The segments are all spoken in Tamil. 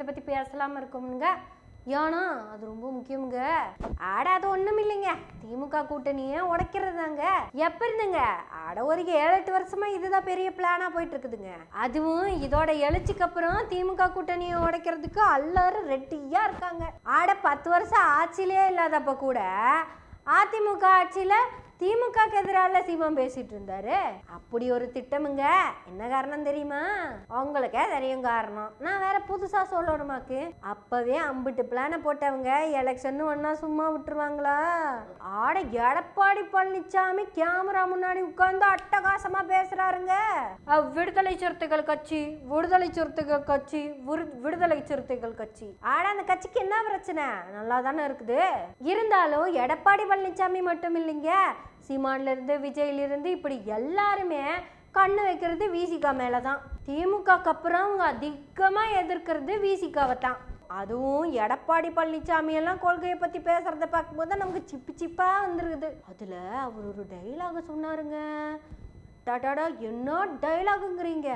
விஷயத்தை பற்றி பேசலாம இருக்கோமுங்க ஏன்னா அது ரொம்ப முக்கியம்ங்க. ஆட அது ஒன்றும் இல்லைங்க. திமுக கூட்டணியை உடைக்கிறதாங்க எப்போ இருந்துங்க? ஆட ஒரு ஏழு எட்டு வருஷமா இதுதான் பெரிய பிளானாக போயிட்டு இருக்குதுங்க அதுவும் இதோட எழுச்சிக்கு அப்புறம் திமுக கூட்டணியை உடைக்கிறதுக்கு எல்லாரும் ரெட்டியாக இருக்காங்க. ஆட பத்து வருஷம் ஆட்சியிலே இல்லாதப்ப கூட அதிமுக ஆட்சியில் திமுகக்கு எதிரால சீமான் பேசிட்டு இருந்தாரு. அப்படி ஒரு திட்டமுங்க. என்ன காரணம் தெரியுமா? அவங்களுக்கே தெரியும் காரணம். நான் வேற புதுசா சொல்லணுமாக்கு? அப்பவே அம்பிட்டு பிளான போட்டவங்க எலெக்ஷன் ஒன்னா சும்மா விட்டுருவாங்களா? ஆட எடப்பாடி பழனிசாமி கேமரா முன்னாடி உட்கார்ந்து அட்டகாசமா பேசுறாருங்க. விடுதலை சிறுத்தைகள் கட்சி விடுதலை சிறுத்தைகள் கட்சி விரு- விடுதலை சிறுத்தைகள் கட்சி. ஆட அந்த கட்சிக்கு என்ன பிரச்சனை? நல்லா தானே இருக்குது. இருந்தாலும் எடப்பாடி பழனிசாமி மட்டும் இல்லைங்க. சீமான்லேருந்து இருந்து இப்படி எல்லாருமே கண்ணு வைக்கிறது விசிகா மேலே தான் திமுகக்கு அப்புறம் அவங்க அதிகமாக எதிர்க்கிறது விசிகாவை தான். அதுவும் எடப்பாடி பழனிசாமி எல்லாம் கொள்கையை பற்றி பேசுகிறத பார்க்கும்போது தான் நமக்கு சிப்பு சிப்பாக வந்துருக்குது. அதில் அவர் ஒரு டைலாக சொன்னாருங்க. டாடாடா என்ன டைலாகுங்கிறீங்க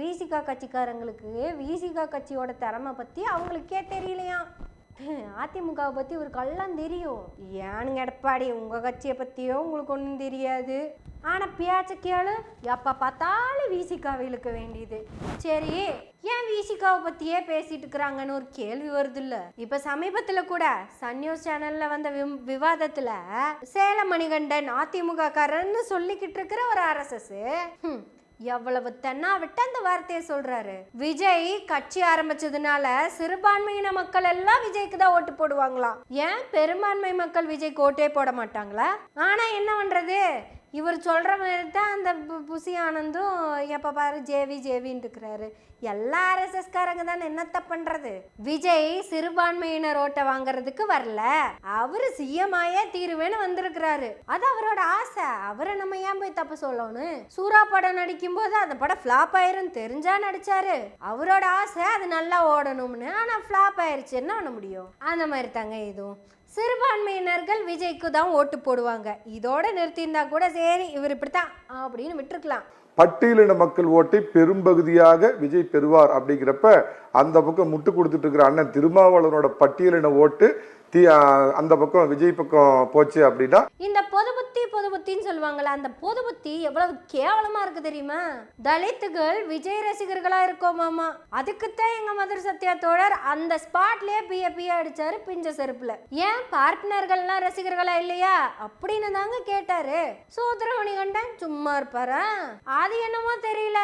விசிகா கட்சிக்காரங்களுக்கு விசிகா கட்சியோட திறமை பற்றி அவங்களுக்கே தெரியலையாம். அதிமுகவை பற்றி ஒரு கல்லாம் தெரியும். ஏனுங்க எடப்பாடி உங்கள் கட்சியை பற்றியோ உங்களுக்கு ஒன்றும் தெரியாது. ஆனால் பேச்ச கேளு எப்போ பார்த்தாலும் விசிகாவை இழுக்க வேண்டியது. சரி ஏன் விசிகாவை பற்றியே பேசிட்டு இருக்கிறாங்கன்னு ஒரு கேள்வி வருது இல்லை இப்போ சமீபத்தில் கூட சன் நியூஸ் சேனலில் வந்த விம்- விவாதத்தில் சேலம் மணிகண்டன் அதிமுக காரன்னு சொல்லிக்கிட்டு இருக்கிற ஒரு ஆர்எஸ்எஸ் எவ்வளவு தென்னா விட்டு அந்த வார்த்தையை சொல்றாரு. விஜய் கட்சி ஆரம்பிச்சதுனால சிறுபான்மையின மக்கள் எல்லாம் விஜய்க்கு தான் ஓட்டு போடுவாங்களாம். ஏன் பெரும்பான்மை மக்கள் விஜய்க்கு ஓட்டே போட மாட்டாங்களா? ஆனா என்ன பண்றது? இவர் சொல்கிற மாதிரி தான் அந்த பு- புசி ஆனந்தும் எப்போ பாரு ஜேவி ஜேவின்னு இருக்கிறாரு எல்லா ஆர்எஸ்எஸ்காரங்க தான் என்னத்த பண்ணுறது விஜய் சிறுபான்மையினர் ஓட்டை வாங்குறதுக்கு வரல. அவரு சிஎம் ஆயே தீருவேன்னு வந்திருக்கிறாரு. அது அவரோட ஆசை. அவரை நம்ம ஏன் போய் தப்பு சொல்லணும்? சூறா படம் நடிக்கும் போது அந்த படம் ஃப்ளாப் ஆயிரும் தெரிஞ்சா நடிச்சாரு. அவரோட ஆசை அது நல்லா ஓடணும்னு. ஆனால் ஃப்ளாப் ஆயிடுச்சு என்ன பண்ண முடியும்? அந்த மாதிரி தாங்க இதுவும். சிறுபான்மையினர்கள் விஜய்க்கு தான் ஓட்டு போடுவாங்க. இதோட நிறுத்தியிருந்தா கூட சரி இவர் இப்படித்தான் அப்படின்னு விட்டுருக்கலாம். பட்டியலின மக்கள் ஓட்டை பெரும்பகுதியாக விஜய் பெறுவார் அப்படிங்கிறப்ப அந்த பக்கம் முட்டு கொடுத்துட்டு இருக்கிற அண்ணன் திருமாவளவனோட பட்டியலின ஓட்டு தீ அந்த பக்கம் விஜய் பக்கம் போச்சு அப்படின்னா இந்த பொது புத்தி பொது புத்தின்னு சொல்லுவாங்கல்ல அந்த பொது புத்தி எவ்வளவு கேவலமா இருக்கு தெரியுமா? தலித்துகள் விஜய் ரசிகர்களா இருக்கோமாமா அதுக்குத்தான் எங்க மதுரை சத்யா தோழர் அந்த ஸ்பாட்லயே பிய பிய அடிச்சாரு பிஞ்ச செருப்புல. ஏன் பார்ட்னர்கள்லாம் ரசிகர்களா இல்லையா? அப்படின்னு தாங்க கேட்டாரு. சூத்திரமணி கண்டன் சும்மா இருப்பாரா? அது என்னமோ தெரியல.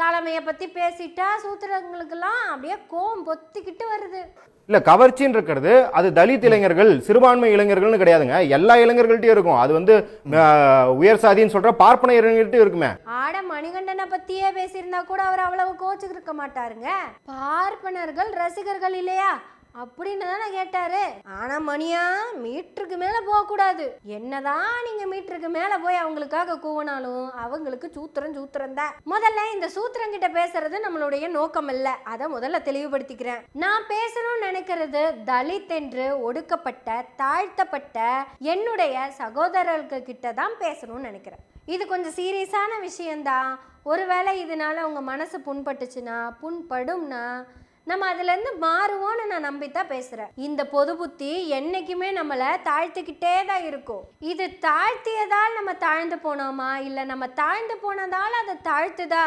தலைமையை பத்தி பேசிட்டா சூத்திரங்களுக்கெல்லாம் அப்படியே கோவம் பொத்திக்கிட்டு வருது. இல்ல கவர்ச்சின்னு இருக்கிறது அது தலித் இளைஞர்கள் சிறுபான்மை இளைஞர்கள்னு கிடையாதுங்க. எல்லா இளைஞர்கள்ட்டையும் இருக்கும். அது வந்து உயர் சாதின்னு சொல்ற பார்ப்பன இளைஞர்கள்ட்டையும் இருக்குமே. ஆட மணிகண்டனை பத்தியே பேசியிருந்தா கூட அவர் அவ்வளவு கோச்சுக்கு இருக்க மாட்டாருங்க. பார்ப்பனர்கள் ரசிகர்கள் இல்லையா? அப்படின்னு தானே கேட்டாரு. ஆனா மணியா மீட்டருக்கு மேல போகக்கூடாது. என்னதான் நீங்க மீட்டருக்கு மேல போய் அவங்களுக்காக கூவினாலும் அவங்களுக்கு சூத்திரம் சூத்திரம் தான். முதல்ல இந்த சூத்திரம் கிட்ட பேசுறது நம்மளுடைய நோக்கம் இல்ல. அதை முதல்ல தெளிவுபடுத்திக்கிறேன். நான் பேசணும்னு நினைக்கிறது தலித் என்று ஒடுக்கப்பட்ட தாழ்த்தப்பட்ட என்னுடைய சகோதரர்கள் கிட்ட தான் பேசணும்னு நினைக்கிறேன். இது கொஞ்சம் சீரியஸான விஷயம்தான். ஒருவேளை இதனால உங்க மனசு புண்பட்டுச்சுன்னா புண்படும்னா நம்ம அதுலேருந்து மாறுவோம்னு நான் நம்பி தான் பேசுகிறேன் இந்த பொது புத்தி என்றைக்குமே நம்மளை தாழ்த்திக்கிட்டே தான் இருக்கும். இது தாழ்த்தியதால் நம்ம தாழ்ந்து போனோமா? இல்லை நம்ம தாழ்ந்து போனதால் அதை தாழ்த்துதா?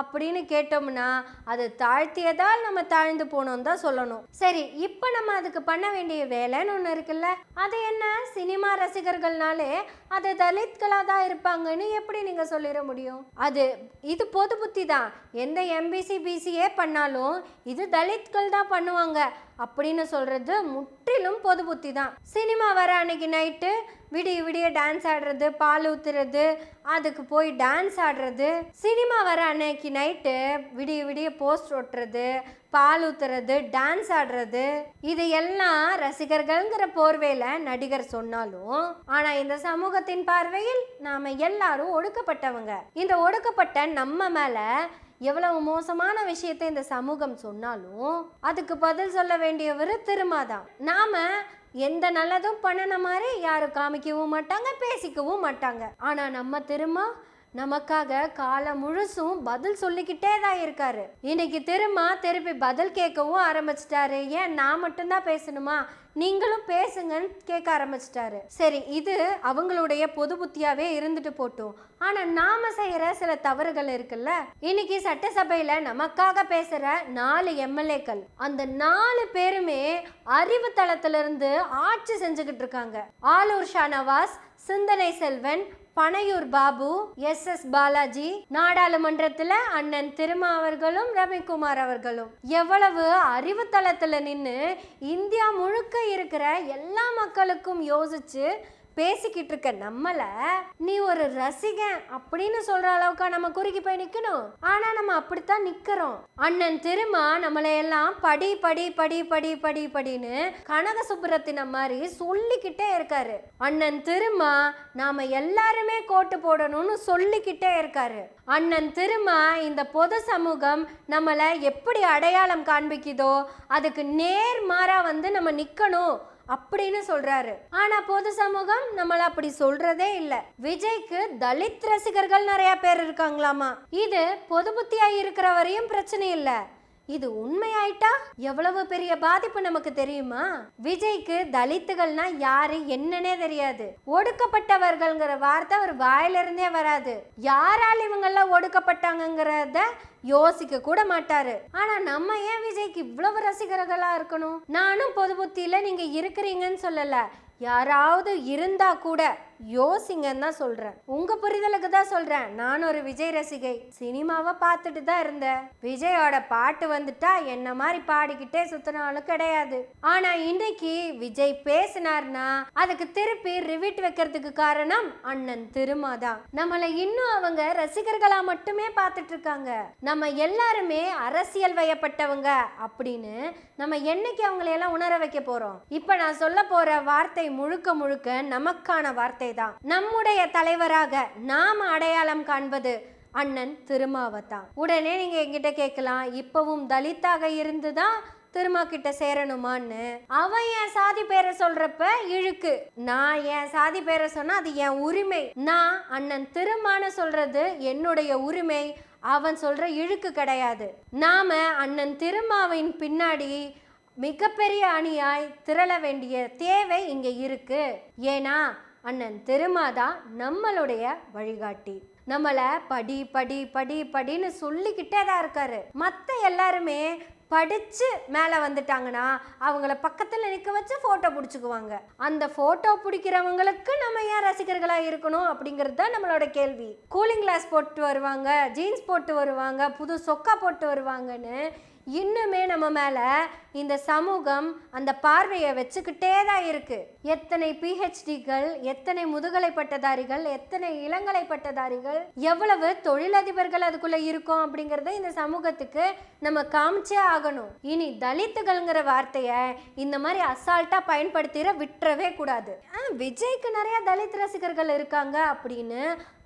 அப்படின்னு கேட்டோம்னா அது தாழ்த்தியதால் நம்ம தாழ்ந்து போனோம் தான் சொல்லணும். சரி இப்போ நம்ம அதுக்கு பண்ண வேண்டிய வேலைன்னு ஒன்று இருக்குல்ல? அது என்ன? சினிமா ரசிகர்கள்னாலே அது தலித்களாக தான் இருப்பாங்கன்னு எப்படி நீங்கள் சொல்லிட முடியும்? அது இது பொது புத்தி தான். எந்த எம்பிசி பிசிஏ பண்ணாலும் இது தலித்கள் தான் பண்ணுவாங்க. அப்படின்னு சொல்கிறது முற்றிலும் பொது புத்தி தான். சினிமா வர அன்னைக்கு நைட்டு விடிய விடிய டான்ஸ் ஆடுறது பால் ஊத்துறது அதுக்கு போய் டான்ஸ் ஆடுறது. சினிமா வர அன்னைக்கு நைட்டு விடிய விடிய போஸ்ட் ஒட்டுறது பால் ஊத்துறது டான்ஸ் ஆடுறது. இது எல்லாம் ரசிகர்கள்ங்கிற போர்வையில் நடிகர் சொன்னாலும் ஆனால் இந்த சமூகத்தின் பார்வையில் நாம் எல்லாரும் ஒடுக்கப்பட்டவங்க. இந்த ஒடுக்கப்பட்ட நம்ம மேலே எவ்வளவு மோசமான விஷயத்தை இந்த சமூகம் சொன்னாலும் அதுக்கு பதில் சொல்ல வேண்டியவர் திருமாதான் நாம எந்த நல்லதும் பண்ணின மாதிரி யாரும் காமிக்கவும் மாட்டாங்க பேசிக்கவும் மாட்டாங்க. ஆனா நம்ம திரும்ப நமக்காக காலம் முழுசும் பதில் சொல்லிக்கிட்டே தான் இருக்காரு. இன்னைக்கு திரும்ப திருப்பி பதில் கேட்கவும் ஆரம்பிச்சிட்டாரு. ஏன் நான் மட்டும்தான் பேசணுமா? நீங்களும் பேசுங்கன்னு கேட்க ஆரம்பிச்சிட்டாரு. சரி இது அவங்களுடைய பொது புத்தியாவே இருந்துட்டு போட்டும். ஆனா நாம செய்யற சில தவறுகள் இருக்குல்ல? இன்னைக்கு சட்டசபையில நமக்காக பேசுற நாலு எம்எல்ஏக்கள் அந்த நாலு பேருமே அறிவு தளத்திலிருந்து ஆட்சி செஞ்சுக்கிட்டு இருக்காங்க. ஆலூர் ஷானவாஸ் சிந்தனை செல்வன் பனையூர் பாபு எஸ் எஸ் பாலாஜி நாடாளுமன்றத்தில் அண்ணன் திருமா அவர்களும் ரவிக்குமார் அவர்களும். எவ்வளவு அறிவுத்தளத்துல நின்று இந்தியா முழுக்க இருக்கிற எல்லா மக்களுக்கும் யோசிச்சு பேசிக்கிட்டு இருக்க நம்மள நீ ஒரு ரசிகன் அப்படின்னு சொல்ற அளவுக்கா நம்ம குறுக்கி போய் நிக்கணும். ஆனா நம்ம அப்படித்தான் நிக்கிறோம். அண்ணன் திருமா நம்மளை எல்லாம் படி படி படி படி படி படின்னு கனக சுப்புரத்தின மாதிரி சொல்லிக்கிட்டே இருக்காரு. அண்ணன் திருமா நாம எல்லாருமே கோட்டு போடணும்னு சொல்லிக்கிட்டே இருக்காரு. அண்ணன் திருமா இந்த பொது சமூகம் நம்மளை எப்படி அடையாளம் காண்பிக்குதோ அதுக்கு நேர்மாறா வந்து நம்ம நிக்கணும். அப்படின்னு சொல்றாரு. ஆனா பொது சமூகம் நம்மள அப்படி சொல்றதே இல்ல. விஜய்க்கு தலித் ரசிகர்கள் நிறைய பேர் இருக்காங்களாமா? இது பொது புத்தியா இருக்கிற வரையும் பிரச்சனை இல்லை. இது உண்மையாயிட்டா? எவ்வளவு பெரிய பாதிப்பு நமக்கு தெரியுமா? விஜய்க்கு தலித்துகள்னா யாரு என்னன்னே தெரியாது. ஒடுக்கப்பட்டவர்கள்ங்கிற வார்த்தை அவர் வாயிலிருந்தே வராது. யாரால் இவங்கெல்லாம் ஒடுக்கப்பட்டாங்கங்கிறத யோசிக்க கூட மாட்டாரு. ஆனா நம்ம ஏன் விஜய்க்கு இவ்வளவு ரசிகர்களா இருக்கணும்? நானும் பொது புத்தியில நீங்க இருக்கிறீங்கன்னு சொல்லல. யாராவது இருந்தா கூட யோசிங்கன்னு தான் சொல்றேன். உங்க புரிதலுக்கு தான் சொல்றேன். நான் ஒரு விஜய் ரசிகை. சினிமாவை பார்த்துட்டு தான் இருந்தேன். விஜயோட பாட்டு வந்துட்டா என்ன மாதிரி பாடிக்கிட்டே சுத்தினாலும் கிடையாது. ஆனா இன்னைக்கு விஜய் பேசினார்னா அதுக்கு திருப்பி ரிவிட் வைக்கிறதுக்கு காரணம் அண்ணன் திருமா தான். நம்மளை இன்னும் அவங்க ரசிகர்களா மட்டுமே பார்த்துட்டு இருக்காங்க. நம்ம எல்லாருமே அரசியல் வயப்பட்டவங்க அப்படின்னு நம்ம என்னைக்கு அவங்களையெல்லாம் உணர வைக்க போறோம்? இப்ப நான் சொல்ல போற வார்த்தை முழுக்க முழுக்க நமக்கான வார்த்தை தான் நம்முடைய தலைவராக நாம அடையாளம் காண்பது அண்ணன் திருமாவத்தான். உடனே நீங்க என்கிட்ட கேட்கலாம் இப்பவும் தலித்தாக இருந்துதான் திருமா கிட்ட சேரணுமான்னு. அவன் என் சாதி பேரை சொல்றப்ப இழுக்கு. நான் என் சாதி பேரை சொன்னா அது என் உரிமை. நான் அண்ணன் திருமான்னு சொல்றது என்னுடைய உரிமை. அவன் சொல்ற இழுக்கு கிடையாது. நாம அண்ணன் திருமாவின் பின்னாடி மிகப்பெரிய அணியாய் திரள வேண்டிய தேவை இங்க இருக்கு. ஏன்னா அண்ணன் திருமாதான் நம்மளுடைய வழிகாட்டி. நம்மளை படி படி படி படின்னு சொல்லிக்கிட்டே தான் இருக்காரு. மற்ற எல்லாருமே படித்து மேலே வந்துட்டாங்கன்னா அவங்கள பக்கத்தில் நிற்க வச்சு ஃபோட்டோ பிடிச்சிக்குவாங்க. அந்த ஃபோட்டோ பிடிக்கிறவங்களுக்கு நம்ம ஏன் ரசிகர்களாக இருக்கணும் அப்படிங்கிறது தான் நம்மளோட கேள்வி. கூலிங் கிளாஸ் போட்டு வருவாங்க ஜீன்ஸ் போட்டு வருவாங்க புது சொக்கா போட்டு வருவாங்கன்னு இன்னுமே நம்ம மேலே இந்த சமூகம் அந்த பார்வையை வச்சுக்கிட்டே தான் இருக்குது எத்தனை பிஹெச்டிகள் எத்தனை முதுகலை பட்டதாரிகள் எத்தனை இளங்கலை பட்டதாரிகள் எவ்வளவு தொழிலதிபர்கள் அதுக்குள்ளே இருக்கும் அப்படிங்கிறத இந்த சமூகத்துக்கு நம்ம காமிச்சே ஆகணும். இனி தலித்துகள்ங்கிற வார்த்தையை இந்த மாதிரி அசால்ட்டாக பயன்படுத்திட விட்டுறவே கூடாது. விஜய்க்கு நிறையா தலித் ரசிகர்கள் இருக்காங்க அப்படின்னு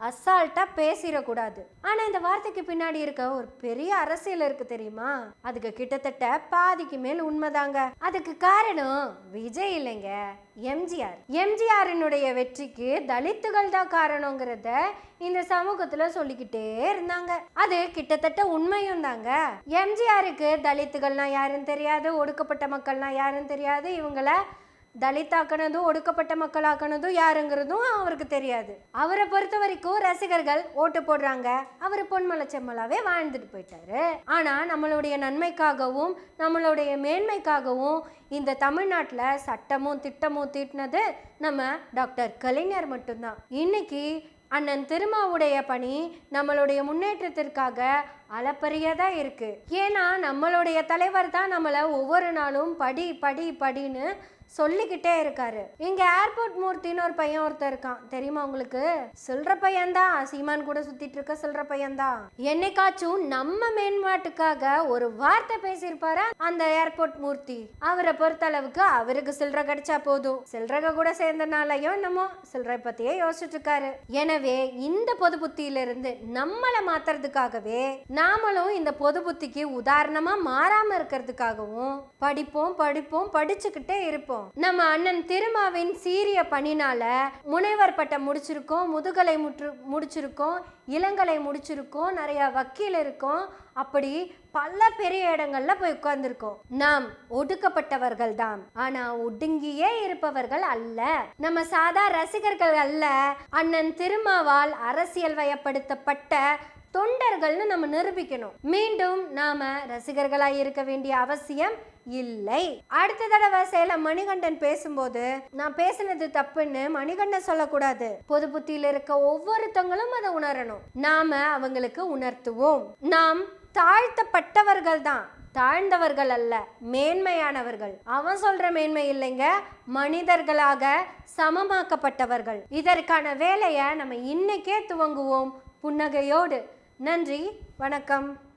அசால்ட்டாக பேசிடக்கூடாது. ஆனால் இந்த வார்த்தைக்கு பின்னாடி இருக்க ஒரு பெரிய அரசியல் இருக்கு தெரியுமா? அதுக்கு கிட்டத்தட்ட பாதிக்கு மேல் உண்மைதாங்க. அதுக்கு காரணம் விஜய் இல்லைங்க எம்ஜிஆர். எம்ஜிஆரினுடைய வெற்றிக்கு தலித்துகள் தான் காரணங்கிறத இந்த சமூகத்துல சொல்லிக்கிட்டே இருந்தாங்க. அது கிட்டத்தட்ட உண்மையும் தாங்க. எம்ஜிஆருக்கு தலித்துகள்னா யாருன்னு தெரியாது ஒடுக்கப்பட்ட மக்கள்னா யாருன்னு தெரியாது இவங்கள தலித்தாக்கினதும் ஒடுக்கப்பட்ட மக்களாக்கினதும் யாருங்கிறதும் அவருக்கு தெரியாது. அவரை பொறுத்த வரைக்கும் ரசிகர்கள் ஓட்டு போடுறாங்க. அவர் பொன்மலை செம்மலாவே வாழ்ந்துட்டு போயிட்டாரு. ஆனா நம்மளுடைய நன்மைக்காகவும் நம்மளுடைய மேன்மைக்காகவும் இந்த தமிழ்நாட்டில் சட்டமும் திட்டமும் தீட்டினது நம்ம டாக்டர் கலைஞர் மட்டும்தான். இன்னைக்கு அண்ணன் திருமாவுடைய பணி நம்மளுடைய முன்னேற்றத்திற்காக அளப்பரியதாக இருக்கு. ஏன்னா நம்மளுடைய தலைவர் தான் நம்மளை ஒவ்வொரு நாளும் படி படி படின்னு சொல்லிக்கிட்டே இருக்காரு. இங்க ஏர்போர்ட் மூர்த்தின்னு ஒரு பையன் ஒருத்தர் இருக்கான். தெரியுமா உங்களுக்கு? சில்ற பையன்தான். சீமான் கூட சுத்திட்டு இருக்க சில்ற பையன்தான். என்னைக்காச்சும் நம்ம மேம்பாட்டுக்காக ஒரு வார்த்தை பேசியிருப்பாரு அந்த ஏர்போர்ட் மூர்த்தி? அவரை பொறுத்த அளவுக்கு அவருக்கு சில்லறை கிடைச்சா போதும். சில்லறக கூட சேர்ந்தனாலயோ என்னமோ சில்லறை பத்தியே யோசிச்சுட்டு இருக்காரு. எனவே இந்த பொது புத்தியிலிருந்து நம்மளை மாத்துறதுக்காகவே நாமளும் இந்த பொது புத்திக்கு உதாரணமா மாறாம இருக்கிறதுக்காகவும் படிப்போம் படிப்போம் படிச்சுக்கிட்டே இருப்போம். நம்ம அண்ணன் திருமாவின் சீரிய பணினால முனைவர் பட்டம் முடிச்சிருக்கோம் முதுகலை முற்று முடிச்சிருக்கோம் இளங்கலை முடிச்சிருக்கோம் நிறைய வக்கீல் இருக்கோம். அப்படி பல பெரிய இடங்கள்ல போய் உட்கார்ந்துருக்கோம். நாம் ஒடுக்கப்பட்டவர்கள் தான். ஆனா ஒடுங்கியே இருப்பவர்கள் அல்ல. நம்ம சாதா ரசிகர்கள் அல்ல. அண்ணன் திருமாவால் அரசியல் வயப்படுத்தப்பட்ட தொண்டர்கள்னு நம்ம நிரூபிக்கணும். மீண்டும் நாம ரசிகர்களாய் இருக்க வேண்டிய அவசியம் இல்லை. அடுத்த தடவை சேலம் மணிகண்டன் பேசும்போது நான் பேசுனது தப்புன்னு மணிகண்டன் சொல்லக்கூடாது. பொது புத்தியில இருக்க ஒவ்வொருத்தவங்களும் அதை உணரணும். நாம அவங்களுக்கு உணர்த்துவோம். நாம் தாழ்த்தப்பட்டவர்கள் தான். தாழ்ந்தவர்கள் அல்ல மேன்மையானவர்கள். அவன் சொல்ற மேன்மை இல்லைங்க மனிதர்களாக சமமாக்கப்பட்டவர்கள். இதற்கான வேலையை நம்ம இன்னைக்கே துவங்குவோம். புன்னகையோடு. நன்றி வணக்கம்.